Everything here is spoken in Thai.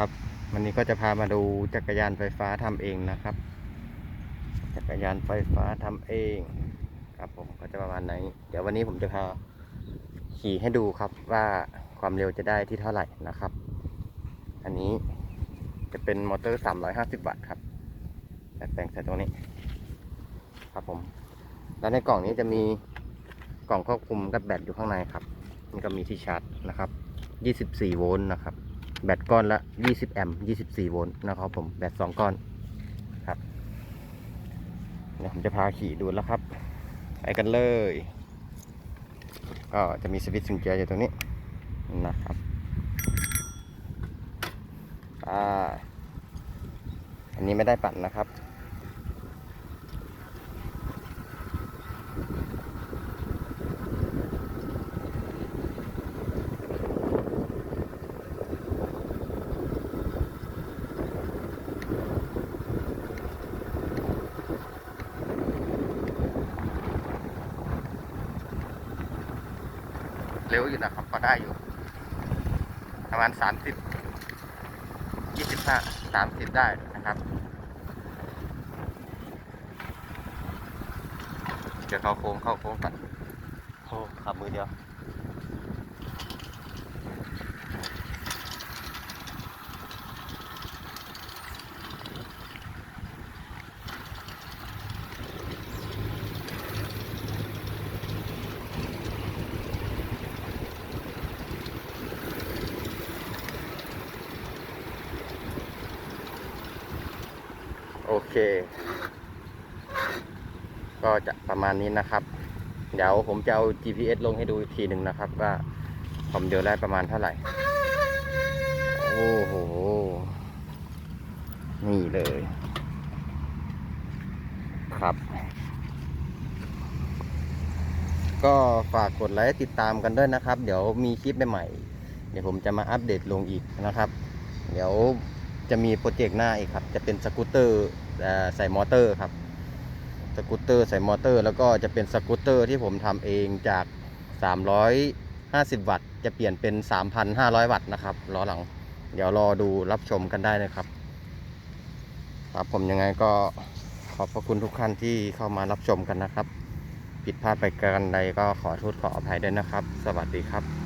ครับ วันนี้ก็จะพามาดูจักรยานไฟฟ้าทำเองนะครับ จักรยานไฟฟ้าทำเอง ครับผมก็จะประมาณไหน เดี๋ยววันนี้ผมจะพาขี่ให้ดูครับว่าความเร็วจะได้ที่เท่าไหร่นะครับ อันนี้จะเป็นมอเตอร์ 350 วัตต์ครับแต่แต่งใส่ตรงนี้ ครับผม แล้วในกล่องนี้จะมีกล่องควบคุมกับแบตอยู่ข้างในครับนี่ก็มีที่ชาร์จนะครับ 24 โวลต์นะครับ แบตก้อนละ 20 แอมป์ 24 โวลต์นะครับผมแบต2ก้อนครับเดี๋ยวผมจะพาขี่ดูแล้วครับ ไปกันเลย ก็จะมีสวิตช์กุญแจอยู่ตรงนี้นะครับอ่าอันนี้ไม่ได้ปั่นนะครับ เร็วอยู่นะครับก็ได้อยู่ ประมาณสามสิบยี่สิบห้าสามสิบได้นะครับ เดี๋ยวเข้าโค้งเข้าโค้งกันโอ้ขับมือเดียว โอเค ก็จะประมาณนี้นะครับ เดี๋ยวผมจะเอา GPS ลงให้ดูอีกทีหนึ่งนะครับ ว่าความเร็วได้ประมาณเท่าไหร่ โอ้โห นี่เลย ครับ ก็ฝากกดไลค์ติดตามกันด้วยนะครับ เดี๋ยวมีคลิปใหม่ๆเดี๋ยวผมจะมาอัปเดตลงอีกนะครับ เดี๋ยว จะมีโปรเจกต์หน้าอีกครับ จะเป็นสกูตเตอร์ใส่มอเตอร์ครับ สกูตเตอร์ใส่มอเตอร์ แล้วก็จะเป็นสกูตเตอร์ที่ผมทำเองจาก 350 วัตต์ จะเปลี่ยนเป็น 3,500 วัตต์นะครับล้อหลัง เดี๋ยวรอดูรับชมกันได้นะครับ ครับผมยังไงก็ขอบพระคุณทุกท่านที่เข้ามารับชมกันนะครับ ผิดพลาดไปกันใดก็ขอโทษขออภัยด้วยนะครับ สวัสดีครับ